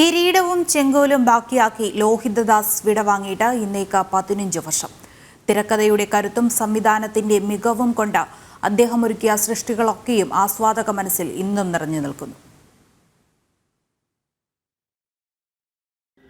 കിരീടവും ചെങ്കോലും ബാക്കിയാക്കി ലോഹിതദാസ് വിടവാങ്ങിയിട്ട് ഇന്നേക്ക് പതിനഞ്ച് വർഷം. തിരക്കഥയുടെ കരുത്തും സംവിധാനത്തിന്റെ മികവും കൊണ്ട് അദ്ദേഹം ഒരുക്കിയ സൃഷ്ടികളൊക്കെയും ആസ്വാദക മനസ്സിൽ ഇന്നും നിറഞ്ഞു നിൽക്കുന്നു.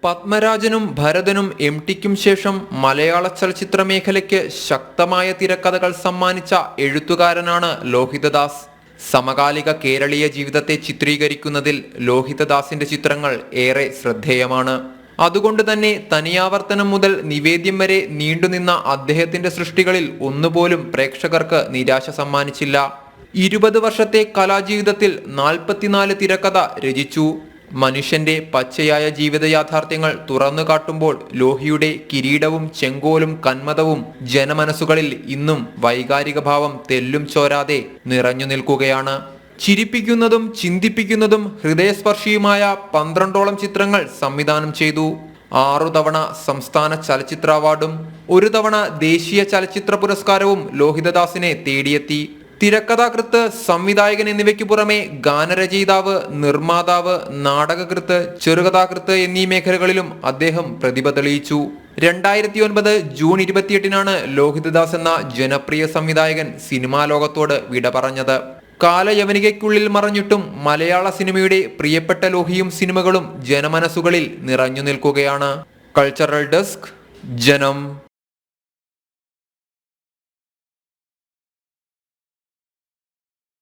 പത്മരാജനും ഭരതനും എം ടിക്കും ശേഷം മലയാള ചലച്ചിത്ര മേഖലയ്ക്ക് ശക്തമായ തിരക്കഥകൾ സമ്മാനിച്ച എഴുത്തുകാരനാണ് ലോഹിതദാസ്. സമകാലിക കേരളീയ ജീവിതത്തെ ചിത്രീകരിക്കുന്നതിൽ ലോഹിതദാസിന്റെ ചിത്രങ്ങൾ ഏറെ ശ്രദ്ധേയമാണ്. അതുകൊണ്ട് തന്നെ തനിയാവർത്തനം മുതൽ നിവേദ്യം വരെ നീണ്ടുനിന്ന അദ്ദേഹത്തിന്റെ സൃഷ്ടികളിൽ ഒന്നുപോലും പ്രേക്ഷകർക്ക് നിരാശ സമ്മാനിച്ചില്ല. ഇരുപത് വർഷത്തെ കലാജീവിതത്തിൽ നാൽപ്പത്തിനാല് തിരക്കഥ രചിച്ചു. മനുഷ്യന്റെ പച്ചയായ ജീവിത യാഥാർത്ഥ്യങ്ങൾ തുറന്നു കാട്ടുമ്പോൾ ലോഹിയുടെ കിരീടവും ചെങ്കോലും കന്മതവും ജനമനസ്സുകളിൽ ഇന്നും വൈകാരിക ഭാവം തെല്ലും ചോരാതെ നിറഞ്ഞു നിൽക്കുകയാണ്. ചിരിപ്പിക്കുന്നതും ചിന്തിപ്പിക്കുന്നതും ഹൃദയസ്പർശിയുമായ പന്ത്രണ്ടോളം ചിത്രങ്ങൾ സംവിധാനം ചെയ്തു. ആറു തവണ സംസ്ഥാന ചലച്ചിത്ര അവാർഡും ഒരു തവണ ദേശീയ ചലച്ചിത്ര പുരസ്കാരവും ലോഹിതദാസിനെ തേടിയെത്തി. തിരക്കഥാകൃത്ത് സംവിധായകൻ എന്നിവയ്ക്ക് പുറമെ ഗാനരചയിതാവ് നിർമ്മാതാവ് നാടകകൃത്ത് ചെറുകഥാകൃത്ത് എന്നീ മേഖലകളിലും അദ്ദേഹം പ്രതിഭ തെളിയിച്ചു. രണ്ടായിരത്തി ഒൻപത് ജൂൺ ഇരുപത്തിയെട്ടിനാണ് ലോഹിതദാസ് എന്ന ജനപ്രിയ സംവിധായകൻ സിനിമാ ലോകത്തോട് വിട പറഞ്ഞത്. കാലയവനികയ്ക്കുള്ളിൽ മറഞ്ഞിട്ടും മലയാള സിനിമയുടെ പ്രിയപ്പെട്ട ലോഹിയും സിനിമകളും ജനമനസ്സുകളിൽ നിറഞ്ഞു നിൽക്കുകയാണ്. കൾച്ചറൽ ഡെസ്ക് ജനം.